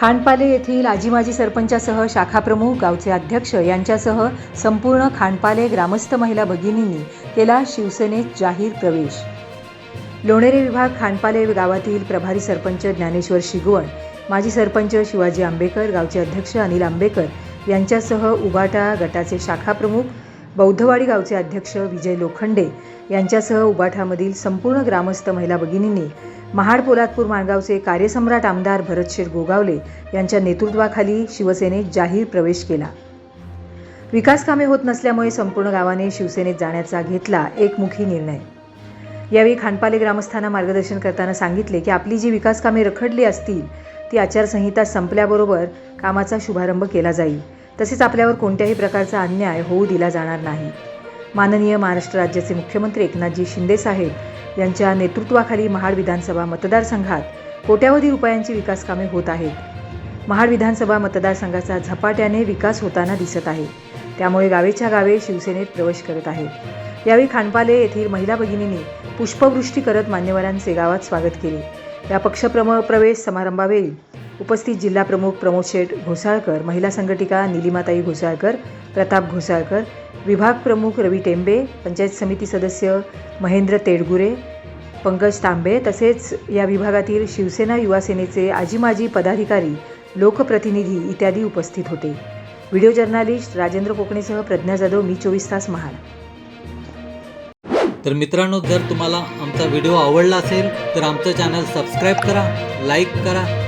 खांडपाले येथील आजी माजी सरपंचासह शाखाप्रमुख गावचे अध्यक्ष यांच्यासह संपूर्ण खांडपाले ग्रामस्थ महिला भगिनींनी केला शिवसेनेत जाहीर प्रवेश. लोणेरे विभाग खांडपाले गावातील प्रभारी सरपंच ज्ञानेश्वर शिगवण माजी सरपंच शिवाजी आंबेकर गावचे अध्यक्ष अनिल आंबेकर यांच्यासह उबाटा गटाचे शाखाप्रमुख बौद्धवाडी गावचे अध्यक्ष विजय लोखंडे यांच्यासह उबाठामधील संपूर्ण ग्रामस्थ महिला भगिनींनी महाड पोलादपूर माणगावचे कार्यसम्राट आमदार भरतशेठ गोगावले यांच्या नेतृत्वाखाली शिवसेनेत जाहीर प्रवेश केला. विकास कामे होत नसल्यामुळे संपूर्ण गावाने शिवसेनेत जाण्याचा घेतला एकमुखी निर्णय. यावेळी खानपाले ग्रामस्थांना मार्गदर्शन करताना सांगितले की आपली जी विकास कामे रखडली असतील ती आचारसंहिता संपल्याबरोबर कामाचा शुभारंभ केला जाईल. तसेच आपल्यावर कोणत्याही प्रकारचा अन्याय होऊ दिला जाणार नाही. माननीय महाराष्ट्र राज्याचे मुख्यमंत्री एकनाथजी शिंदेसाहेब यांच्या नेतृत्वाखाली महाड विधानसभा मतदारसंघात कोट्यावधी रुपयांची विकास कामे होत आहेत. महाड विधानसभा मतदारसंघाचा झपाट्याने विकास होताना दिसत आहे. त्यामुळे गावेच्या गावे शिवसेनेत प्रवेश करत आहेत. यावेळी खानपाले येथील महिला भगिनींनी पुष्पवृष्टी करत मान्यवरांचे गावात स्वागत केले. या पक्षप्रम प्रवेश समारंभावेळी उपस्थित जिल्हाप्रमुख प्रमोद शेठ घोसाळकर महिला संघटिका निलिमाताई घोसाळकर प्रताप घोसाळकर विभाग प्रमुख रवी टेंबे पंचायत समिती सदस्य महेंद्र तेडगुरे पंकज तांबे तसेच या विभागातील शिवसेना युवासेनेचे आजीमाजी आजी माजी पदाधिकारी लोकप्रतिनिधी इत्यादी उपस्थित होते. व्हिडिओ जर्नालिस्ट राजेंद्र कोकणेसह प्रज्ञा जाधव मी चोवीस तास महाड तर मित्रांनो जर तुम्हाला आमचा व्हिडिओ आवडला असेल तर आमचं चॅनल सबस्क्राईब करा लाईक करा